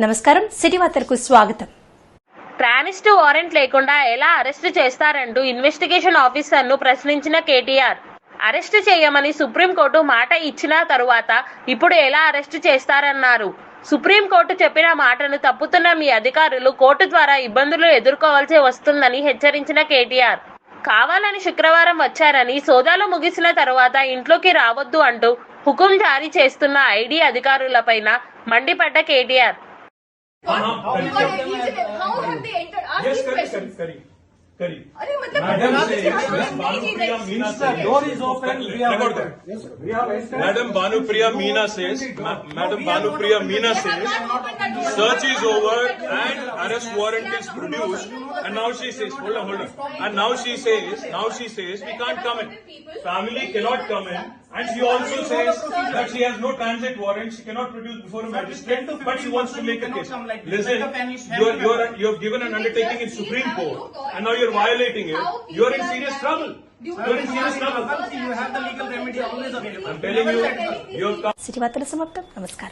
నమస్కారం సిటీ వార్తలకు స్వాగతం. ట్రానిస్ట్ వారెంట్ లేకుండా ఎలా అరెస్ట్ చేస్తారంటూ ఇన్వెస్టిగేషన్ ఆఫీసర్ను ప్రశ్నించిన కేటీఆర్. అరెస్ట్ చేయమని సుప్రీంకోర్టు మాట ఇచ్చిన తరువాత ఇప్పుడు ఎలా అరెస్ట్ చేస్తారన్నారు. సుప్రీంకోర్టు చెప్పిన మాటను తప్పుతున్న మీ అధికారులు కోర్టు ద్వారా ఇబ్బందులు ఎదుర్కోవాల్సి వస్తుందని హెచ్చరించిన కేటీఆర్. కావాలని శుక్రవారం వచ్చారని సోదాలు ముగిసిన తరువాత ఇంట్లోకి రావద్దు అంటూ హుకుం జారీ చేస్తున్న ఐడి అధికారులపైన మండిపడ్డ KTR. How, have they entered? Are yes, correct, correct, correct. Madam, the door is open. We. Madam Banupriya Meena says, Madam Banu Priya Meena says, search is over and arrest warrant is produced. And now she says, hold on, hold on. And now she says, now she says, we can't come in. Family cannot come in. And she also says that she has no transit warrant, she cannot produce before a magistrate, but she wants to make a case. Listen, you are, you are, you have given an undertaking in Supreme Court and now you're violating it, you're in serious trouble. You're in serious trouble. You have the legal remedy always available. I'm telling you, you've. City Vatal Samapta, Namaskar.